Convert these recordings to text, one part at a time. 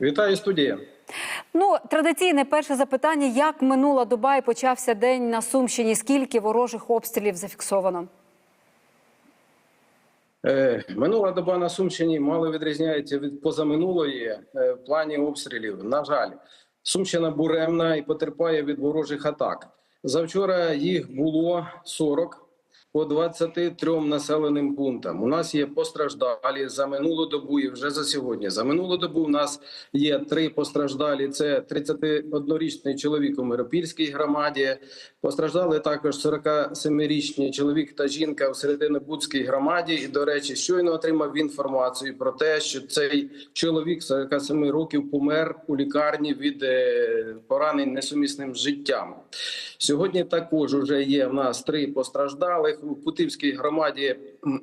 Вітаю студія. Ну, традиційне перше запитання: як минула доба і почався день на Сумщині? Скільки ворожих обстрілів зафіксовано? Е, Минула доба на Сумщині мало відрізняється від позаминулої е, в плані обстрілів. На жаль, Сумщина буремна і потерпає від ворожих атак. Завчора їх було 40 по 23 населеним пунктам. У нас є постраждалі за минулу добу і вже за сьогодні. За минулу добу у нас є три постраждалі. Це 31-річний чоловік у Миропільській громаді. Постраждали також 47-річний чоловік та жінка у Серединобудській громаді. І, до речі, щойно отримав інформацію про те, що цей чоловік 47 років помер у лікарні від е, поранень несумісним життям. Сьогодні також вже є в нас три постраждалих. У Путивській громаді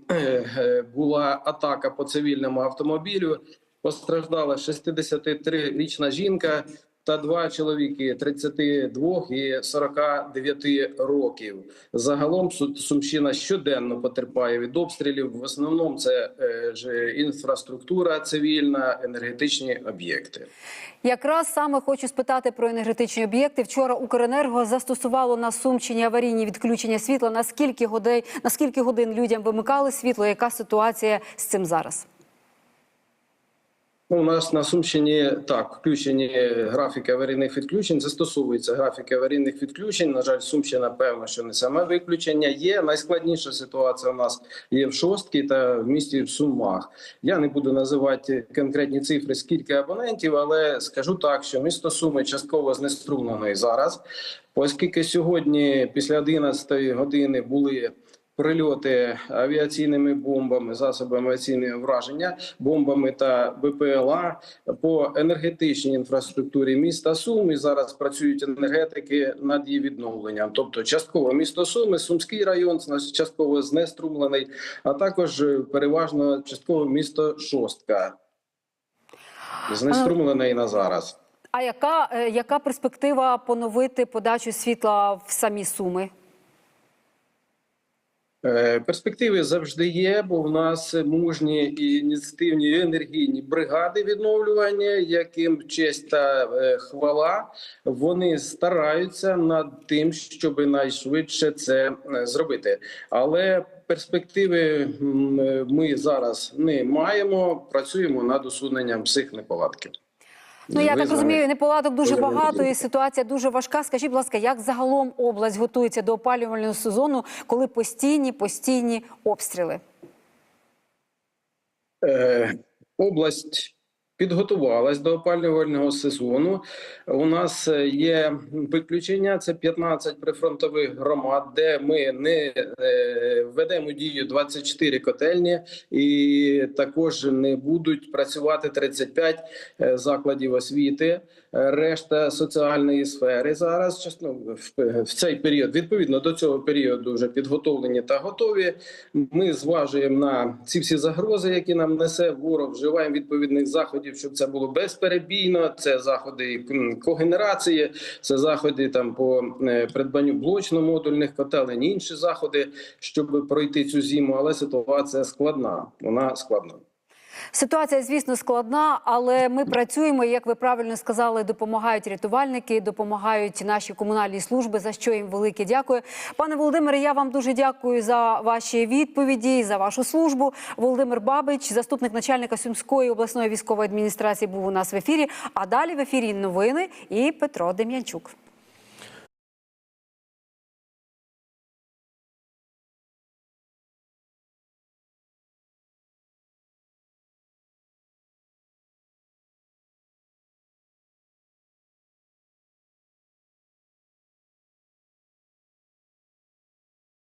е, е, була атака по цивільному автомобілю. Постраждала 63-річна жінка та два чоловіки 32 і 49 років. Загалом Су- Сумщина щоденно потерпає від обстрілів. В основному це е, інфраструктура цивільна, енергетичні об'єкти. Якраз саме хочу спитати про енергетичні об'єкти. Вчора Укренерго застосувало на Сумщині аварійні відключення світла. На годин, на скільки годин людям вимикали світло? Яка ситуація з цим зараз? Ну, У нас на Сумщині так включені графіки аварійних відключень. Застосовуються графіки аварійних відключень. На жаль, Сумщина певно, що не саме виключення є. Найскладніша ситуація у нас є в Шостці та в місті в Сумах. Я не буду називати конкретні цифри, скільки абонентів, але скажу так, що місто Суми частково знеструмлено зараз, оскільки сьогодні, після 11 години, були прильоти авіаційними бомбами, засобами авіаційного враження, бомбами та БПЛА по енергетичній інфраструктурі міста Сум. Зараз працюють енергетики над її відновленням. Тобто, частково місто Суми, Сумський район, частково знеструмлений, а також переважно частково місто Шостка. Знеструмлений на зараз. А яка, е, яка перспектива поновити подачу світла в самі суми? Е, Перспективи завжди є, бо в нас мужні і ініціативні і енергійні бригади відновлювання, яким честь та е, хвала. Вони стараються над тим, щоб найшвидше це е, зробити. Але перспективи ми зараз не маємо. Працюємо над усуненням всіх неполадків. Ну я так розумію, неполадок дуже багато, і ситуація дуже важка. Скажіть, будь ласка, як загалом область готується до опалювального сезону, коли постійні постійні обстріли? Е, область підготувалась до опалювального сезону. У нас е, є виключення: це 15 прифронтових громад, де ми не е, введемо дію 24 котельні, і також не будуть працювати 35 е, закладів освіти. Решта соціальної сфери зараз чесно в, в цей період. Відповідно до цього періоду вже підготовлені та готові. Ми зважуємо на ці всі загрози, які нам несе ворог. Вживаємо відповідних заходів, щоб це було безперебійно. Це заходи когенерації, це заходи там по е, придбанню блочно-модульних котелень, інші заходи, щоб пройти цю зиму. Але ситуація складна. Вона складна. Ситуація, звісно, складна, але ми працюємо. Як ви правильно сказали, допомагають рятувальники, допомагають наші комунальні служби. За що їм велике дякую, пане Володимире. Я вам дуже дякую за ваші відповіді, за вашу службу. Володимир Бабич, заступник начальника Сумської обласної військової адміністрації, був у нас в ефірі. А далі в ефірі новини і Петро Дем'янчук.